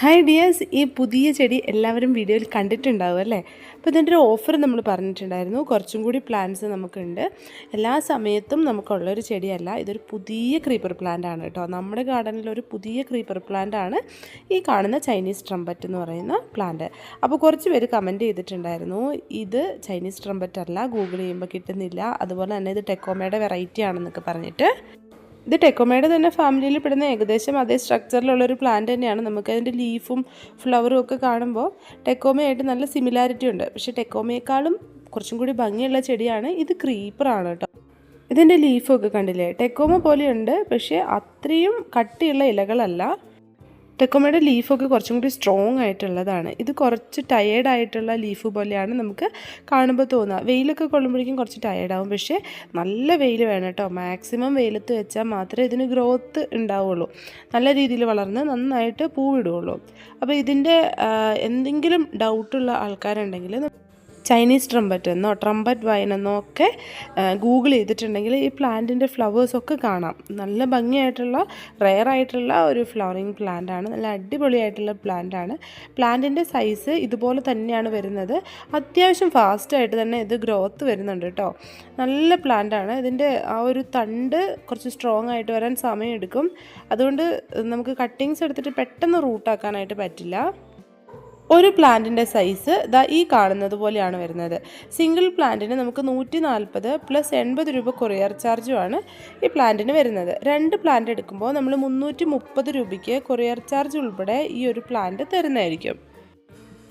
Hi dears ഈ പുതിയ ചെടി എല്ലാവരും വീഡിയോയിൽ കണ്ടിട്ടുണ്ടാവും അല്ലേ? അപ്പോൾ ഇതിന്റെ ഒരു ഓഫർ നമ്മൾ പറഞ്ഞിട്ടുണ്ടായിരുന്നു. കുറച്ചും കൂടി പ്ലാന്റ്സ് നമുക്കുണ്ട്. എല്ലാ സമയത്തും നമുക്കുള്ളൊരു ചെടിയല്ല ഇതൊരു പുതിയ ക്രീപ്പർ പ്ലാന്റ് ആണ് കേട്ടോ. നമ്മുടെ ഗാർഡനിൽ ഒരു പുതിയ ക്രീപ്പർ പ്ലാന്റ് ആണ് ഈ കാണുന്ന ചൈനീസ് ട്രംപറ്റ് എന്ന് പറയുന്ന പ്ലാന്റ് അപ്പോൾ കുറച്ച് പേര് കമന്റ് ചെയ്തിട്ടുണ്ടായിരുന്നു. ഇത് ചൈനീസ് ട്രംപറ്റ് അല്ല ഗൂഗിൾ ചെയ്യുമ്പോൾ കിട്ടുന്നില്ല. അതുപോലെ തന്നെ ഇത് ടെക്കോമയുടെ വെറൈറ്റി ആണെന്നൊക്കെ പറഞ്ഞിട്ട്. ഇത് ടെക്കോമയുടെ തന്നെ ഫാമിലിയിൽ പെടുന്ന ഏകദേശം അതേ സ്ട്രക്ചറിലുള്ള ഒരു പ്ലാന്റ് തന്നെയാണ്. നമുക്ക് അതിന്റെ ലീഫും ഫ്ലവറും ഒക്കെ കാണുമ്പോൾ ടെക്കോമയായിട്ട് നല്ല സിമിലാരിറ്റി ഉണ്ട്. പക്ഷേ ടെക്കോമയേക്കാളും കുറച്ചും കൂടി ഭംഗിയുള്ള ചെടിയാണ്. ഇത് ക്രീപ്പറാണ് കേട്ടോ. ഇതിന്റെ ലീഫൊക്കെ കണ്ടില്ലേ? ടെക്കോമ പോലെയുണ്ട്. പക്ഷേ അത്രയും കട്ടിയുള്ള ഇലകളല്ല. ടെക്കോമയുടെ ലീഫൊക്കെ കുറച്ചും കൂടി സ്ട്രോങ് ആയിട്ടുള്ളതാണ്. ഇത് കുറച്ച് ടയേർഡ് ആയിട്ടുള്ള ലീഫ് പോലെയാണ് നമുക്ക് കാണുമ്പോൾ തോന്നുക. വെയിലൊക്കെ കൊള്ളുമ്പോഴേക്കും കുറച്ച് ടയേർഡാവും പക്ഷേ നല്ല വെയിൽ വേണം കേട്ടോ. മാക്സിമം വെയിലത്ത് വെച്ചാൽ മാത്രമേ ഇതിന് ഗ്രോത്ത് ഉണ്ടാവുള്ളൂ. നല്ല രീതിയിൽ വളർന്ന് നന്നായിട്ട് പൂവിടുകയുള്ളൂ അപ്പോൾ ഇതിന്റെ എന്തെങ്കിലും ഡൗട്ടുള്ള ആൾക്കാരുണ്ടെങ്കിൽ ചൈനീസ് ട്രംപറ്റ് എന്നോ ട്രംപറ്റ് വൈൻ എന്നോ ഒക്കെ ഗൂഗിൾ ചെയ്തിട്ടുണ്ടെങ്കിൽ ഈ പ്ലാന്റിന്റെ ഫ്ലവേഴ്സൊക്കെ കാണാം. നല്ല ഭംഗിയായിട്ടുള്ള റെയർ ആയിട്ടുള്ള ഒരു ഫ്ലവറിങ് പ്ലാന്റ് ആണ്. നല്ല അടിപൊളിയായിട്ടുള്ള പ്ലാന്റ് ആണ്. പ്ലാന്റിന്റെ സൈസ് ഇതുപോലെ തന്നെയാണ് വരുന്നത്. അത്യാവശ്യം ഫാസ്റ്റായിട്ട് തന്നെ ഇത് ഗ്രോത്ത് വരുന്നുണ്ട് കേട്ടോ നല്ല പ്ലാന്റ് ആണ്. ഇതിന്റെ ആ ഒരു തണ്ട് കുറച്ച് സ്ട്രോങ് ആയിട്ട് വരാൻ സമയമെടുക്കും. അതുകൊണ്ട് നമുക്ക് കട്ടിങ്സ് എടുത്തിട്ട് പെട്ടെന്ന് റൂട്ടാക്കാനായിട്ട് പറ്റില്ല. ഒരു പ്ലാന്റിന്റെ സൈസ് ദാ ഈ കാണുന്നത് പോലെയാണ് വരുന്നത്. സിംഗിൾ പ്ലാന്റിന് നമുക്ക് നൂറ്റി നാൽപ്പത് പ്ലസ് എൺപത് രൂപ കൊറിയർ ചാർജുമാണ് ഈ പ്ലാന്റിന് വരുന്നത്. രണ്ട് പ്ലാന്റ് എടുക്കുമ്പോൾ നമ്മൾ മുന്നൂറ്റി മുപ്പത് രൂപയ്ക്ക് കൊറിയർ ചാർജ് ഉൾപ്പെടെ ഈ ഒരു പ്ലാന്റ് തരുന്നതായിരിക്കും.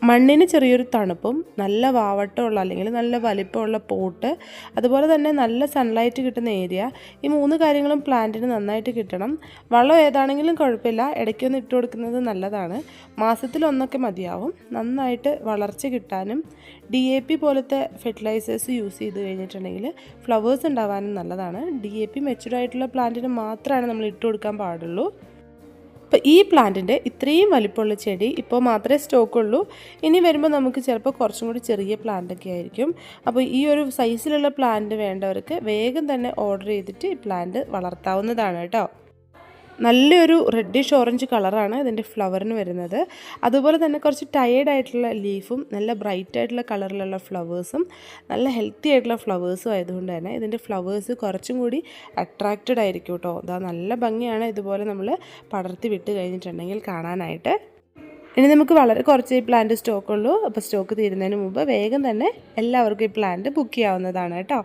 മണ്ണിന് ചെറിയൊരു തണുപ്പും നല്ല വാവട്ടമുള്ള അല്ലെങ്കിൽ നല്ല വലിപ്പമുള്ള പോട്ട് അതുപോലെ തന്നെ നല്ല സൺലൈറ്റ് കിട്ടുന്ന ഏരിയ ഈ മൂന്ന് കാര്യങ്ങളും പ്ലാന്റിന് നന്നായിട്ട് കിട്ടണം. വളം ഏതാണെങ്കിലും കുഴപ്പമില്ല. ഇടയ്ക്കൊന്ന് ഇട്ട് കൊടുക്കുന്നത് നല്ലതാണ്. മാസത്തിലൊന്നൊക്കെ മതിയാവും. നന്നായിട്ട് വളർച്ച കിട്ടാനും ഡി എ പി പോലത്തെ ഫെർട്ടിലൈസേഴ്സ് യൂസ് ചെയ്ത് കഴിഞ്ഞിട്ടുണ്ടെങ്കിൽ ഫ്ലവേഴ്സ് ഉണ്ടാവാനും നല്ലതാണ്. ഡി എ പി മെച്ചുവർഡ് ആയിട്ടുള്ള പ്ലാന്റിന് മാത്രമാണ് നമ്മൾ ഇട്ട് കൊടുക്കാൻ പാടുള്ളൂ. അപ്പോൾ ഈ പ്ലാന്റിന്റെ ഇത്രയും വലിപ്പമുള്ള ചെടി ഇപ്പോൾ മാത്രമേ സ്റ്റോക്കുള്ളൂ. ഇനി വരുമ്പോൾ നമുക്ക് ചിലപ്പോൾ കുറച്ചും കൂടി ചെറിയ പ്ലാന്റ് ഒക്കെ ആയിരിക്കും. അപ്പോൾ ഈ ഒരു സൈസിലുള്ള പ്ലാന്റ് വേണ്ടവർക്ക് വേഗം തന്നെ ഓർഡർ ചെയ്തിട്ട് ഈ പ്ലാന്റ് വളർത്താവുന്നതാണ് കേട്ടോ. നല്ലൊരു റെഡിഷ് ഓറഞ്ച് കളറാണ് ഇതിന്റെ ഫ്ലവറിന് വരുന്നത്. അതുപോലെ തന്നെ കുറച്ച് ടയേർഡ് ആയിട്ടുള്ള ലീഫും നല്ല ബ്രൈറ്റ് ആയിട്ടുള്ള കളറിലുള്ള ഫ്ലവേഴ്സും നല്ല ഹെൽത്തി ആയിട്ടുള്ള ഫ്ലവേഴ്സും ആയതുകൊണ്ട് തന്നെ ഇതിന്റെ ഫ്ലവേഴ്സ് കുറച്ചും കൂടി അട്രാക്റ്റഡ് ആയിരിക്കും കേട്ടോ അതാ നല്ല ഭംഗിയാണ് ഇതുപോലെ നമ്മൾ പടർത്തി വിട്ട് കഴിഞ്ഞിട്ടുണ്ടെങ്കിൽ കാണാനായിട്ട്. ഇനി നമുക്ക് വളരെ കുറച്ച് ഈ പ്ലാന്റ് സ്റ്റോക്കുള്ളൂ അപ്പോൾ സ്റ്റോക്ക് തീരുന്നതിന് മുമ്പ് വേഗം തന്നെ എല്ലാവർക്കും ഈ പ്ലാന്റ് ബുക്ക് ചെയ്യാവുന്നതാണ് കേട്ടോ